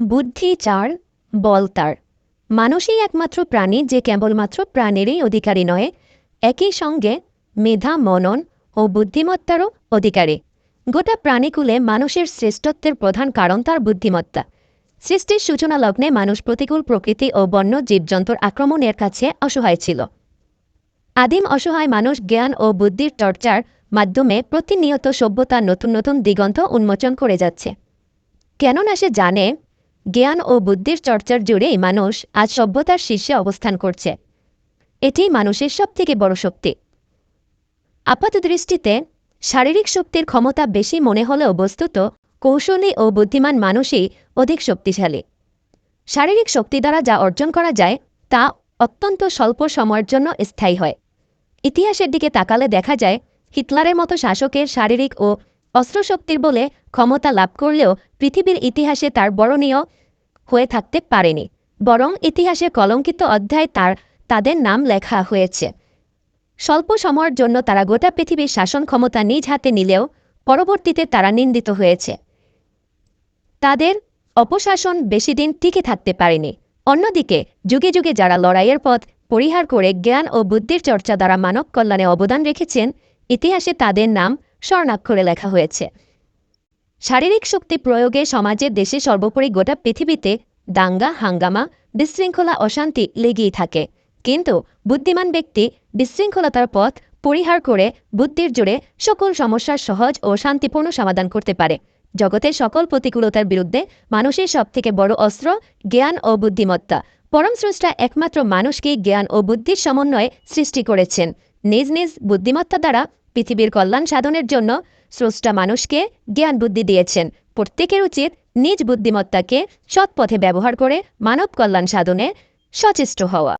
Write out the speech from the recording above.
বুদ্ধি চার, বল তার। মানুষই একমাত্র প্রাণী যে কেবলমাত্র প্রাণেরই অধিকারী নয়, একই সঙ্গে মেধা, মনন ও বুদ্ধিমত্তারও অধিকারী। গোটা প্রাণীকুলে মানুষের শ্রেষ্ঠত্বের প্রধান কারণ তার বুদ্ধিমত্তা। সৃষ্টির সূচনা লগ্নে মানুষ প্রতিকূল প্রকৃতি ও বন্য জীবজন্তুর আক্রমণের কাছে অসহায় ছিল। আদিম অসহায় মানুষ জ্ঞান ও বুদ্ধির চর্চার মাধ্যমে প্রতিনিয়ত সভ্যতার নতুন নতুন দিগন্ত উন্মোচন করে যাচ্ছে। কেননা সে জানে জ্ঞান ও বুদ্ধির চর্চার জুড়েই মানুষ আজ সভ্যতার শীর্ষে অবস্থান করছে। এটি মানুষের সবথেকে বড় শক্তি। আপাত দৃষ্টিতে শারীরিক শক্তির ক্ষমতা বেশি মনে হলেও বস্তুত কৌশলী ও বুদ্ধিমান মানুষই অধিক শক্তিশালী। শারীরিক শক্তি দ্বারা যা অর্জন করা যায়, তা অত্যন্ত স্বল্প সময়ের জন্য স্থায়ী হয়। ইতিহাসের দিকে তাকালে দেখা যায়, হিটলারের মতো শাসকের শারীরিক ও অস্ত্রশক্তির বলে ক্ষমতা লাভ করলেও পৃথিবীর ইতিহাসে তার বরণীয় হয়ে থাকতে পারেনি, বরং ইতিহাসে কলঙ্কিত অধ্যায় তার, তাদের নাম লেখা হয়েছে। স্বল্প সময়ের জন্য তারা গোটা পৃথিবীর শাসন ক্ষমতা নিজ হাতে নিলেও পরবর্তীতে তারা নিন্দিত হয়েছে। তাদের অপশাসন বেশি দিন টিকে থাকতে পারেনি। অন্যদিকে, যুগে যুগে যারা লড়াইয়ের পথ পরিহার করে জ্ঞান ও বুদ্ধির চর্চা দ্বারা মানব কল্যাণে অবদান রেখেছেন, ইতিহাসে তাদের নাম স্বর্ণাক্ষরে লেখা হয়েছে, শারীরিক শক্তি প্রয়োগে সমাজের দেশে সর্বোপরি গোটা পৃথিবীতে দাঙ্গা, হাঙ্গামা, বিশৃঙ্খলা, অশান্তি লেগেই থাকে। কিন্তু বুদ্ধিমান ব্যক্তি বিশৃঙ্খলতার পথ পরিহার করে বুদ্ধির জোরে সকল সমস্যার সহজ ও শান্তিপূর্ণ সমাধান করতে পারে। জগতের সকল প্রতিকূলতার বিরুদ্ধে মানুষের সবথেকে বড় অস্ত্র জ্ঞান ও বুদ্ধিমত্তা। পরম স্রষ্টা একমাত্র মানুষকে জ্ঞান ও বুদ্ধির সমন্বয়ে সৃষ্টি করেছেন। নিজ নিজ বুদ্ধিমত্তা দ্বারা পৃথিবীর কল্যাণ সাধনের জন্য স্রষ্টা মানুষকে জ্ঞান বুদ্ধি দিয়েছেন। প্রত্যেকের উচিত নিজ বুদ্ধিমত্তাকে সৎপথে ব্যবহার করে মানব কল্যাণ সাধনে সচেষ্ট হওয়া।